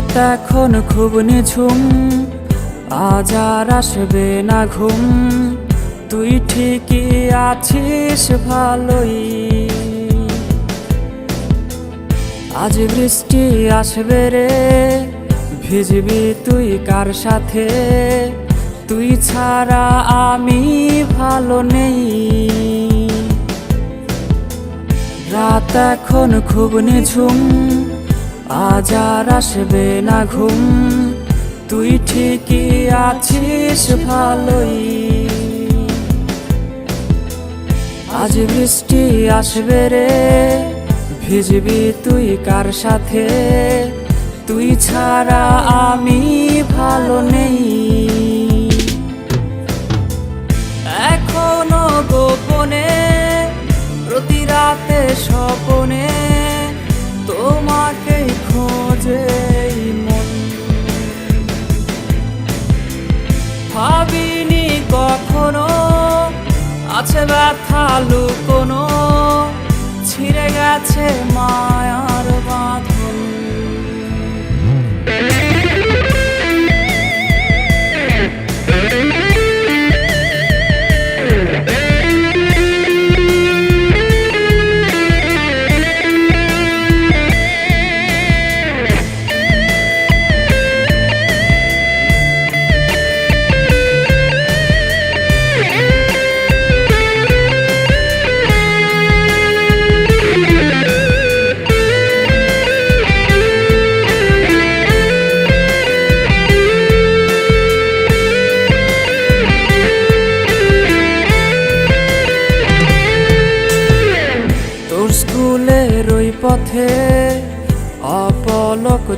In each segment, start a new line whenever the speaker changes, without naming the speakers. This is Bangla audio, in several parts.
রাত এখন খুব নিঝুম। আজ আর আসবে না ঘুম। তুই ঠিকই আছিস, ভালোই। আজ বৃষ্টি আসবে রে। ভিজবি তুই কার সাথে? তুই ছাড়া আমি ভালো নেই। রাত এখন খুব নিঝুম। আজ আর আসবে না ঘুম। তুই ঠিকই আছিস ভালোই। আজ বৃষ্টি আসবে রে, ভিজবি তুই কার সাথে? তুই ছাড়া আমি ভালো নেই। এখনও গোপনে, প্রতি রাতে স্বপনে আছে ব্যথা লুকোনো ছিঁড়ে গেছে মায়ার বাঁধন।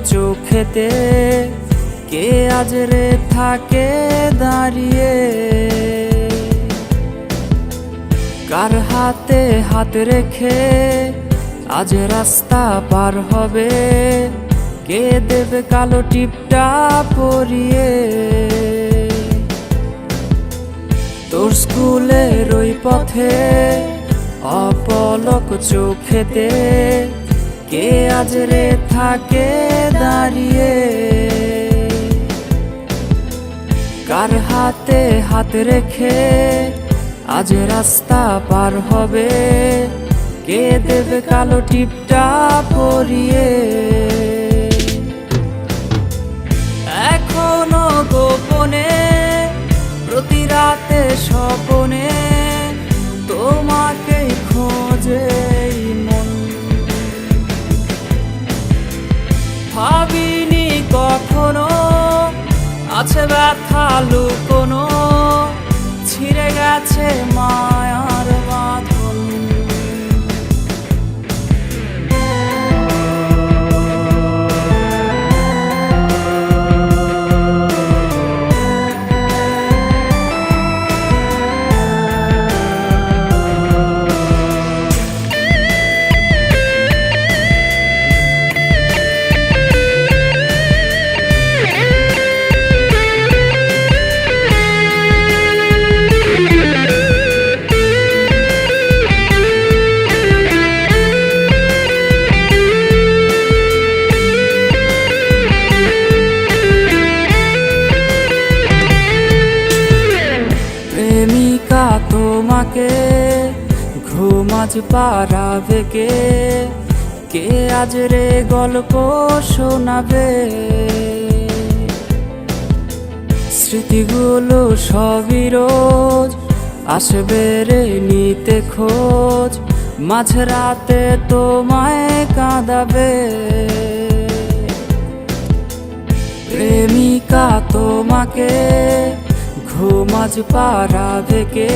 চোখেতে কে আজ রে থাকে দাঁড়িয়ে? কার হাতে হাত রেখে আজ রাস্তা পার হবে? কে দেবে কালো টিপটা পরিয়ে? তোর স্কুলের ওই পথে অপলক চোখেতে কে আজ রে থাকে দাঁড়িয়ে? কার হাতে হাত রেখে আজ রাস্তা পার হবে? কে দেবে কালো টিপটা পরিয়ে? এখনও গোপনে আছে ব্যথা লুকোনো ছিঁড়ে গেছে মায়ার তোমাকে ঘুমাজ পারাবে কে? কে আজ রে গল্প শোনাবে? স্মৃতিগুলো সবই রোজ আসবে রে নিতে খোঁজ, মাঝরাতে তোমায় কাঁদাবে। প্রেমিকা তোমাকে ঘুমাজ পারাবে কে?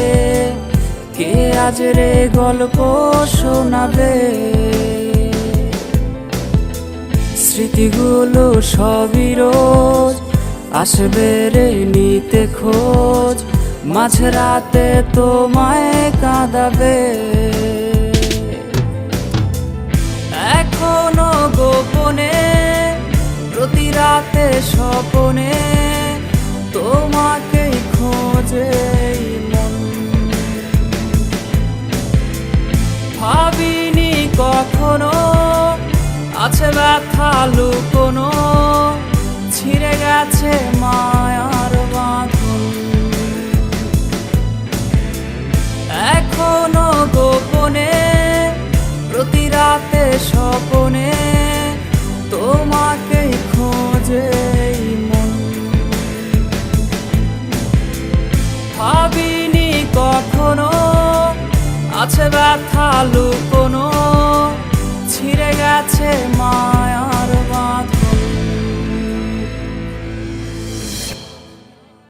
কে আজ রে গল্প শোনাবে? স্মৃতিগুলো সবই রোজ আসবে রে নিতে খোঁজ। মাঝরাতে তোমায় কাঁদাবে। এখনও গোপনে, প্রতি রাতে স্বপনে ব্যথা লুকোনো গেছে মায়ার বাঁধন। এখনও গোপনে, প্রতি রাতে স্বপনে তোমাকে খোঁজে ভাবিনি কখনো আছে ব্যথা লুকোনো ফিরে গেছে মা